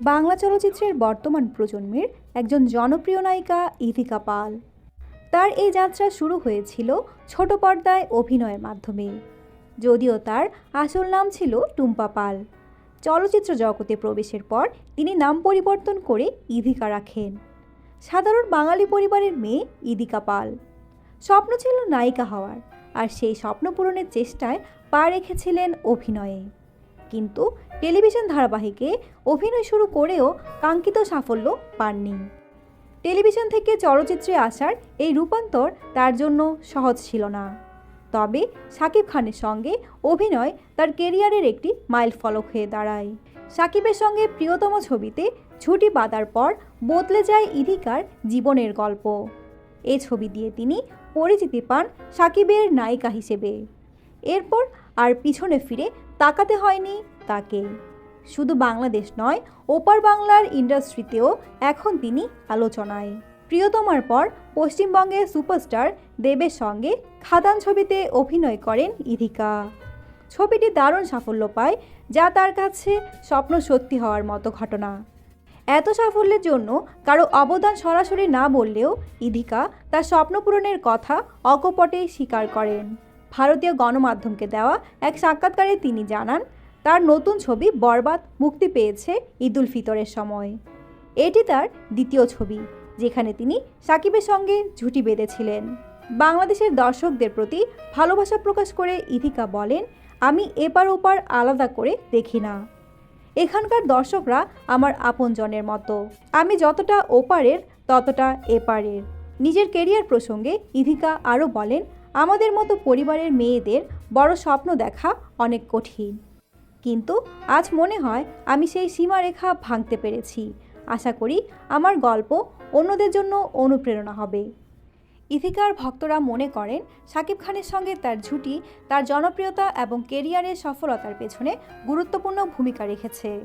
বাংলা চলচ্চিত্রের বর্তমান প্রজন্মের একজন জনপ্রিয় নায়িকা ইথিকা পাল। তার এই যাত্রা শুরু হয়েছিল ছোট পর্দায় অভিনয়ের মাধ্যমে। যদিও তার আসল নাম ছিল টুম্পা পাল। চলচ্চিত্র জগতে প্রবেশের পর তিনি নাম পরিবর্তন করে ইধিকা রাখেন। সাধারণ বাঙালি পরিবারের মেয়ে ইদিকা পাল। স্বপ্ন ছিল নায়িকা হওয়ার, আর সেই স্বপ্ন পূরণের চেষ্টায় পা রেখেছিলেন অভিনয়ে। কিন্তু টেলিভিশন ধারাবাহিকে অভিনয় শুরু করেও কাঙ্ক্ষিত সাফল্য পাননি। টেলিভিশন থেকে চলচ্চিত্রে আসার এই রূপান্তর তার জন্য সহজ ছিল না। তবে সাকিব খানের সঙ্গে অভিনয় তার কেরিয়ারের একটি মাইল ফলক হয়ে দাঁড়ায়। সাকিবের সঙ্গে প্রিয়তম ছবিতে ছুটি বাঁধার পর বদলে যায় ইধিকার জীবনের গল্প। এ ছবি দিয়ে তিনি পরিচিতি পান সাকিবের নায়িকা হিসেবে। এরপর আর পিছনে ফিরে তাকাতে হয়নি তাকে। শুধু বাংলাদেশ নয়, ওপার বাংলার ইন্ডাস্ট্রিতেও এখন তিনি আলোচনায়। প্রিয়তমার পর পশ্চিমবঙ্গের সুপারস্টার দেবের সঙ্গে খাদান ছবিতে অভিনয় করেন ইধিকা। ছবিটি দারুণ সাফল্য পায়, যা তার কাছে স্বপ্ন সত্যি হওয়ার মতো ঘটনা। এত সাফল্যের জন্য কারও অবদান সরাসরি না বললেও ইধিকা তার স্বপ্ন পূরণের কথা অকপটে স্বীকার করেন। ভারতীয় গণমাধ্যমকে দেওয়া এক সাক্ষাৎকারে তিনি জানান, তার নতুন ছবি বরবাদ মুক্তি পেয়েছে ঈদুল ফিতরের সময়। এটি তার দ্বিতীয় ছবি, যেখানে তিনি সাকিবের সঙ্গে জুটি বেঁধেছিলেন। বাংলাদেশের দর্শকদের প্রতি ভালোবাসা প্রকাশ করে ইথিকা বলেন, আমি এপার ওপার আলাদা করে দেখি না। এখানকার দর্শকরা আমার আপনজনের মতো। আমি যতটা ওপারের, ততটা এপারের। নিজের কেরিয়ার প্রসঙ্গে ইধিকা আরও বলেন আমাদের মতো পরিবারের মেয়েদের বড় স্বপ্ন দেখা অনেক কঠিন। কিন্তু আজ মনে হয় আমি সেই সীমারেখা ভাঙতে পেরেছি। আশা করি আমার গল্প অন্যদের জন্য অনুপ্রেরণা হবে। ইথিকার ভক্তরা মনে করেন শাকিব খানের সঙ্গে তার জুটি তার জনপ্রিয়তা এবং কেরিয়ারের সফলতার পেছনে গুরুত্বপূর্ণ ভূমিকা রেখেছে।